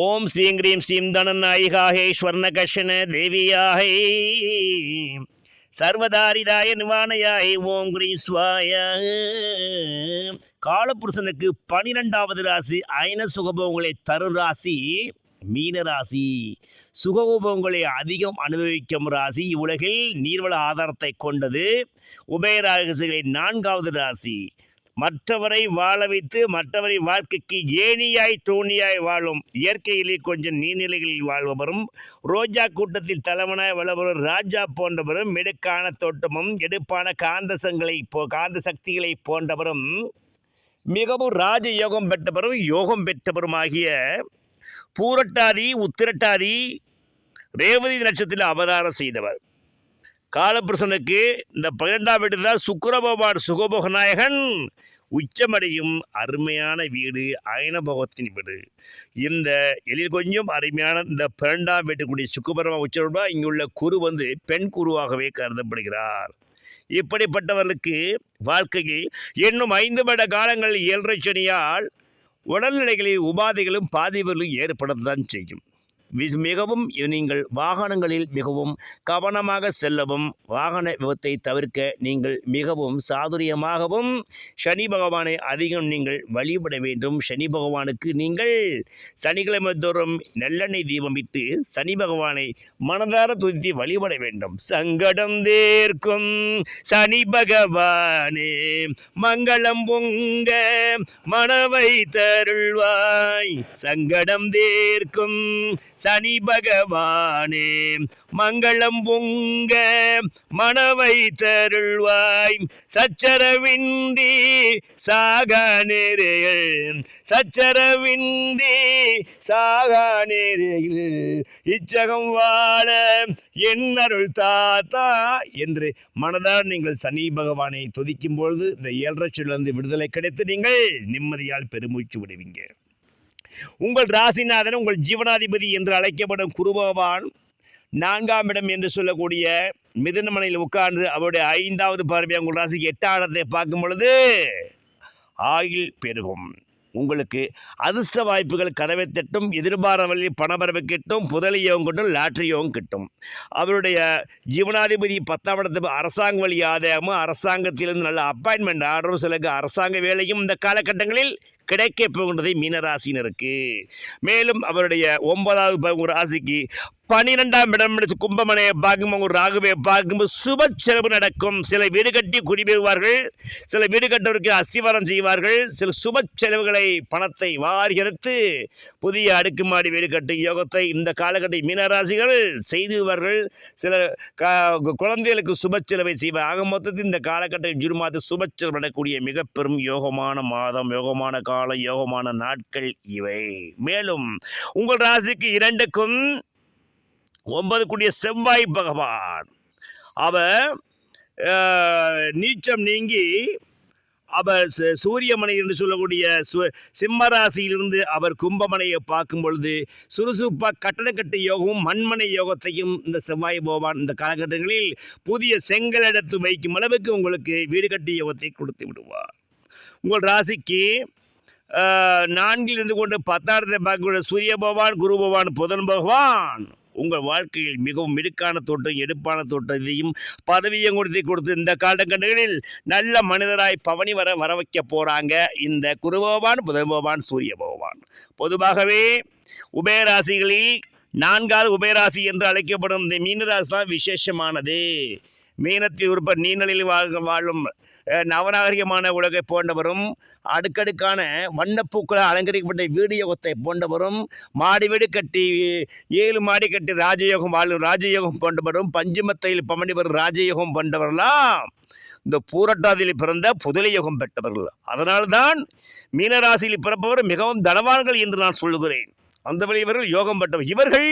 ஓம் ஸ்ரீம் கிரீம் ஸ்ரீம் தனநாயிகாஹே ஸ்வர்ணகர்ஷண தேவியாகை. சர்வதாரிதாய நிவானயாய் ஓம் கிரீம் சுவாய. காலபுருஷனுக்கு பனிரெண்டாவது ராசி அயன சுகபோகங்களை தரும் ராசி மீன ராசி. சுகோபங்களை அதிகம் அனுபவிக்கும் ராசி இவ்வுலகில் நீர்வள ஆதாரத்தை கொண்டது. உபயராசிகளின் நான்காவது ராசி மற்றவரை வாழ வைத்து மற்றவரை வாழ்க்கைக்கு ஏணியாய் தோணியாய் வாழும். இயற்கையிலே கொஞ்சம் நீர்நிலைகளில் வாழ்பவரும் ரோஜா கூட்டத்தில் தலைவனாய் வளவரும் ராஜா போன்றவரும் மெடுக்கான தோட்டமும் எடுப்பான காந்தசங்களை போ காந்த சக்திகளை போன்றவரும் மிகவும் ராஜ யோகம் பெற்றவரும் யோகம் பெற்றவரும் ஆகிய பூரட்டாதி உத்திரட்டாதி ரேவதி நட்சத்திரத்தில் அவதாரம் செய்தவர். காலபுருஷனுக்கு இந்த பன்னெண்டாம் வீடு தான் சுக்கரபகவான் சுகபோக நாயகன். உச்சமடையும் அருமையான வீடு அயனபோகத்தின் வீடு. இந்த எழில் கொஞ்சம் அருமையான இந்த பன்னெண்டாம் வீட்டுக்குடிய சுக்குபரமா உச்சரா இங்குள்ள குரு வந்து பெண் குருவாகவே கருதப்படுகிறார். இப்படிப்பட்டவர்களுக்கு வாழ்க்கையில் இன்னும் ஐந்து மட காலங்களில் ஏழரை சனியால் உடல்நிலைகளில் உபாதைகளும் பாதிப்புகளும் ஏற்படத்தான் செய்யும். மிகவும் நீங்கள் வாகனங்களில் மிகவும் கவனமாக செல்லவும் வாகன விபத்தை தவிர்க்க நீங்கள் மிகவும் சாதுரியமாகவும் சனி பகவானை அதிகம் நீங்கள் வழிபட வேண்டும். சனி பகவானுக்கு நீங்கள் சனிக்கிழமை தோறும் நல்லெண்ணெய் தீபமித்து சனி பகவானை மனதார துதித்து வழிபட வேண்டும். சங்கடம் தேர்க்கும் சனி பகவானே மங்களம் பொங்க மனவை தருள்வாய் சங்கடம் தேர்க்கும் சனி பகவானே மங்களம் பொங்க மனவை தருள்வாய். சச்சரவிந்தி சாக நேரையில் சச்சரவிந்தி சாக நேரையில் இச்சகம் வாழ என் அருள் தாத்தா என்று மனதால் நீங்கள் சனி பகவானை துதிக்கும் பொழுது இந்த ஏழரை சொல்லிருந்து விடுதலை கிடைத்து நீங்கள் நிம்மதியால் பெருமூச்சு விடுவீங்க. உங்கள் ராசிநாதன் உங்கள் ஜீவனாதிபதி என்று அழைக்கப்படும் குருபவான் நான்காம் இடம் என்று சொல்லக்கூடிய மிதனமனையில் உட்கார்ந்து அவருடைய ஐந்தாவது பார்வை உங்கள் ராசிக்கு எட்டாம் இடத்தை பார்க்கும் பொழுது ஆயுள் பெருகும். உங்களுக்கு அதிர்ஷ்ட வாய்ப்புகள் கதவை தட்டும் எதிர்பார வழியில் பணபரவு கிட்டும் புதலியோகம் கிட்டும் லாட்டரியோகம் கிட்டும். அவருடைய ஜீவனாதிபதி பத்தாம் இடத்து அரசாங்க வழி ஆதாயமும் அரசாங்கத்திலிருந்து நல்ல அப்பாயின்மெண்ட் ஆர்டரும் சிலருக்கு அரசாங்க வேலையும் இந்த காலகட்டங்களில் கிடைக்க போகின்றதை மீனராசினருக்கு. மேலும் அவருடைய ஒன்பதாவது ஒரு ராசிக்கு பனிரெண்டாம் இடம் எடுத்து கும்பமனையை பார்க்கும்போது ஒரு ராகுவை பார்க்கும்போது சுப செலவு நடக்கும். சில வீடு கட்டி குடிபெறுவார்கள் சில வீடு கட்டவருக்கு அஸ்திவாரம் செய்வார்கள். சில சுப செலவுகளை பணத்தை வாரி எடுத்து புதிய அடுக்குமாடி வீடு கட்டும் யோகத்தை இந்த காலகட்ட மீனராசிகள் செய்துவார்கள். சில க- குழந்தைகளுக்கு சுப செலவை செய்வார். ஆக மொத்தத்தில் இந்த காலகட்ட ஜூன் மாதம் சுப செலவு நடக்கக்கூடிய மிக பெரும் யோகமான மாதம் யோகமான கால யோகமான நாட்கள் இவை. மேலும் உங்கள் ராசிக்கு இரண்டுக்கும் ஒன்பது கூடிய செவ்வாய் பகவான். அவர் நீச்சம் நீங்கி அவர் சு- சூரியமனை என்று சொல்லக்கூடிய சு சிம்மராசியிலிருந்து அவர் கும்பமனையை பார்க்கும் பொழுது சுறுசுறுப்பாக கட்டணக்கட்டு யோகமும் மண்மனை யோகத்தையும் இந்த செவ்வாய் பகவான் இந்த காலகட்டங்களில் புதிய செங்கல் எடுத்து வைக்கும் அளவுக்கு உங்களுக்கு வீடு கட்டி யோகத்தை கொடுத்து விடுவார். உங்கள் ராசிக்கு நான்கில் இருந்து கொண்டு பத்தாயிரத்தை பார்க்கக்கூடிய சூரிய பகவான் குரு பகவான் புதன் பகவான். உங்கள் வாழ்க்கையில் மிகவும் மிடுக்கான தோற்றம் எடுப்பான தோற்றத்தையும் பதவியும் கொடுத்து கொடுத்து இந்த காலகட்டங்களில் நல்ல மனிதராய் பவனி வர வர வைக்க போகிறாங்க இந்த குரு பகவான் புதன் பகவான் சூரிய பகவான். பொதுவாகவே உபயராசிகளில் நான்காவது உபயராசி என்று அழைக்கப்படும் இந்த மீனராசி தான் விசேஷமானது. மீனத்தில் உறுப்ப நீர்நிலையில் வாழ்க வாழும் நவநாகரிகமான உலகை போன்றவரும் அடுக்கடுக்கான வண்ணப்பூக்களால் அலங்கரிக்கப்பட்ட வீடு யோகத்தை போன்றவரும் மாடி வீடு கட்டி ஏழு மாடி கட்டி ராஜயோகம் வாழும் ராஜயோகம் போன்றவரும் பஞ்சமத்தையில் வரும் ராஜயோகம் போன்றவர்களாம். இந்த பூரட்டாதியில் பிறந்த புதலை யோகம் பெற்றவர்கள். அதனால்தான் மீனராசியில் பிறப்பவர் மிகவும் தனவான்கள் என்று நான் சொல்லுகிறேன். அந்த வழி இவர்கள் யோகம் பெற்றவர். இவர்கள்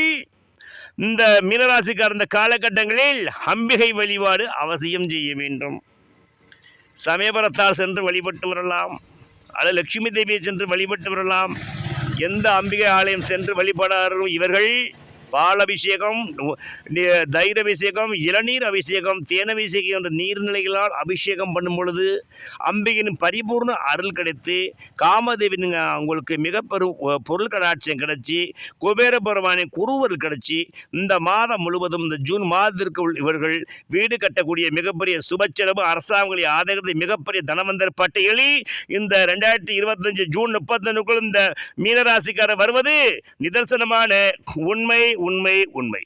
இந்த மீனராசிக்கார் இந்த காலகட்டங்களில் அம்பிகை வழிபாடு அவசியம் செய்ய வேண்டும். சமயபுரத்தால் சென்று வழிபட்டு வரலாம். அல்லது லட்சுமி தேவியை சென்று வழிபட்டு வரலாம். எந்த அம்பிகை ஆலயம் சென்று வழிபடாரோ இவர்கள் பால் அபிஷேகம் தைர அபிஷேகம் இளநீர் அபிஷேகம் தேன் அபிஷேகம் என்ற நீர்நிலைகளால் அபிஷேகம் பண்ணும் பொழுது அம்பிகையின் பரிபூர்ண அருள் கிடைத்து காமதேவின் உங்களுக்கு மிக பெரும் பொருள் கடாட்சியம் கிடைச்சி குபேர பெருமானின் குருவல் கிடைச்சி இந்த மாதம் முழுவதும் இந்த ஜூன் மாதத்திற்குள் இவர்கள் வீடு கட்டக்கூடிய மிகப்பெரிய சுபச்செலவு அரசாங்கங்களை ஆதரவு மிகப்பெரிய தனவந்தர் பட்டியலில் இந்த ரெண்டாயிரத்தி இருபத்தஞ்சு ஜூன் முப்பத்தொன்னுக்குள் இந்த மீனராசிக்காரர் வருவது நிதர்சனமான உண்மை உண்மை உண்மை.